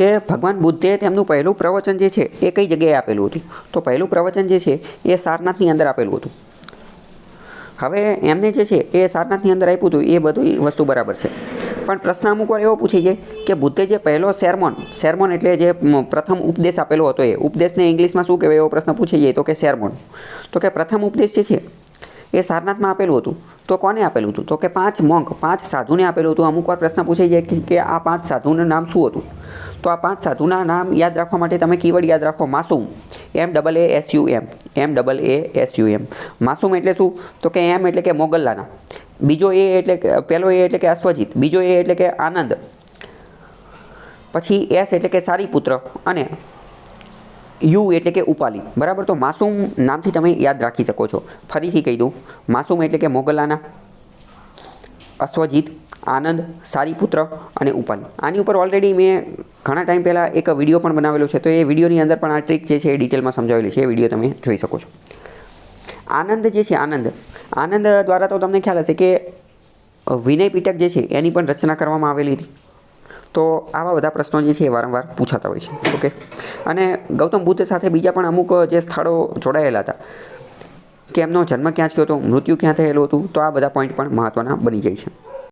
કે ભગવાન બુદ્ધે તેમનું પહેલું પ્રવચન જે છે, એ કઈ જગ્યાએ આપેલું હતું? તો પહેલું પ્રવચન જે છે, એ સારનાથની અંદર આપેલું હતું. હવે એમને જે છે, એ સારનાથની અંદર આપ્યું હતું, એ બધી વસ્તુ બરાબર છે. પણ પ્રશ્ન અમુક વાર એવો પૂછે છે કે બુદ્ધે જે પહેલો સેરમોન સેરમોન એટલે જે પ્રથમ ઉપદેશ આપેલો હતો એ, ઉપદેશને ઇંગ્લિશમાં શું કહેવાય એવો પ્રશ્ન પૂછે છે તો કે સેરમોન તો કે પ્રથમ ઉપદેશ જે છે, એ સારનાથમાં આપેલું હતું. તો કોને આપેલું હતું? તો કે પાંચ મોંઘ, પાંચ સાધુને આપેલું હતું. અમુક વાર પ્રશ્ન પૂછાઈ જાય કે- કે આ પાંચ સાધુનું નામ શું હતું? તો આ પાંચ સાધુના નામ યાદ રાખવા માટે તમે કીવર્ડ યાદ રાખો, માસૂમ. M double A S U M M double A S U M માસૂમ એટલે શું? તો કે એમ એટલે કે મોગલ્લાના. બીજો એ એટલે પહેલો એ એટલે કે અશ્વજીત. બીજો એ એટલે કે આનંદ. પછી એસ એટલે કે સારી પુત્ર અને યુ એટલે કે ઉપાલી. બરાબર? તો માસૂમ નામથી તમે યાદ રાખી શકો છો. ફરીથી કહી દઉં. માસૂમ એટલે કે મોગલાના અશ્વજીત, આનંદ સારી પુત્ર અને ઉપાલી. આની ઉપર ઓલરેડી મેં ઘણા ટાઈમ પહેલાં એક વીડિયો પણ બનાવેલો છે, તો એ વિડીયોની અંદર પણ આ ટ્રીક જે છે એ ડિટેલમાં સમજાવેલી છે, એ વીડિયો તમે જોઈ શકો છો. આનંદ જે છે, આનંદ. આનંદ દ્વારા તો તમને ખ્યાલ હશે કે વિનય પીટક જે છે, એની પણ રચના કરવામાં આવેલી હતી. તો આવા બધા પ્રશ્નો જે છે એ વારંવાર પૂછાતા હોય છે, ઓકે? અને ગૌતમ બુદ્ધ સાથે બીજા પણ અમુક જે સ્થળો જોડાયેલા હતા. કે એમનો જન્મ ક્યાં થયો હતો, મૃત્યુ ક્યાં થયેલું હતું, તો આ બધા પોઈન્ટ પણ મહત્ત્વના બની જાય છે.